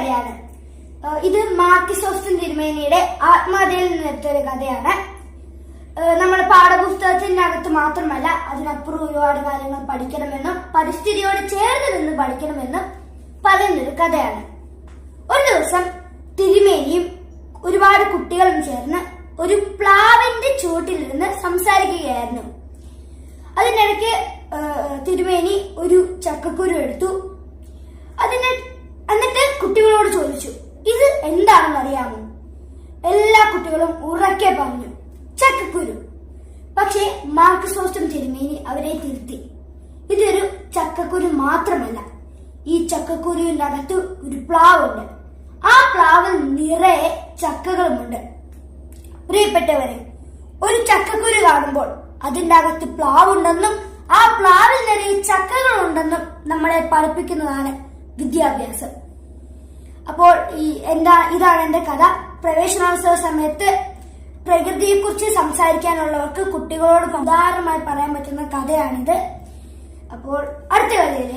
കഥയാണ്. ഇത് മാർക്കിസോസ്റ്റൻ തിരുമേനിയുടെ ആത്മഹത്യയിൽ നിന്നെടുത്തൊരു കഥയാണ്. നമ്മുടെ പാഠപുസ്തകത്തിന്റെ അകത്ത് മാത്രമല്ല അതിനപ്പുറം ഒരുപാട് കാര്യങ്ങൾ പഠിക്കണമെന്നും പരിസ്ഥിതിയോട് ചേർന്ന് നിന്ന് പഠിക്കണമെന്നും പറയുന്നൊരു കഥയാണ്. ഒരു ദിവസം തിരുമേനിയും ഒരുപാട് കുട്ടികളും ചേർന്ന് ഒരു പ്ലാവിന്റെ ചുവട്ടിലിരുന്ന് സംസാരിക്കുകയായിരുന്നു. അതിനിടയ്ക്ക് തിരുമേനി ഒരു ചക്കക്കുരു കുട്ടികളോട് ചോദിച്ചു ഇത് എന്താണെന്ന് അറിയാമോ? എല്ലാ കുട്ടികളും ഉറക്കെ പറഞ്ഞു ചക്കക്കുരു പക്ഷേ മാർക്സോസ്റ്റം തിരുമേനി അവരെ തിരുത്തി. ഇതൊരു ചക്കക്കുരു മാത്രമല്ല ഈ ചക്കക്കുരുവിന്റെ അകത്ത് ഒരു പ്ലാവുണ്ട്. ആ പ്ലാവിൽ നിറയെ ചക്കകളുമുണ്ട്. പ്രിയപ്പെട്ടവരെ ഒരു ചക്കക്കുരു കാണുമ്പോൾ അതിന്റെ അകത്ത് പ്ലാവുണ്ടെന്നും ആ പ്ലാവിൽ നിറയെ ചക്കകളുണ്ടെന്നും നമ്മളെ പഠിപ്പിക്കുന്നതാണ് വിദ്യാഭ്യാസം. അപ്പോൾ ഈ എന്താ ഇതാണ് എന്റെ കഥ. പ്രവേശനോത്സവ സമയത്ത് പ്രകൃതിയെക്കുറിച്ച് സംസാരിക്കാനുള്ളവർക്ക് കുട്ടികളോട് ഉദാഹരണമായി പറയാൻ പറ്റുന്ന കഥയാണിത്. അപ്പോൾ അടുത്ത കഥയിലേക്ക്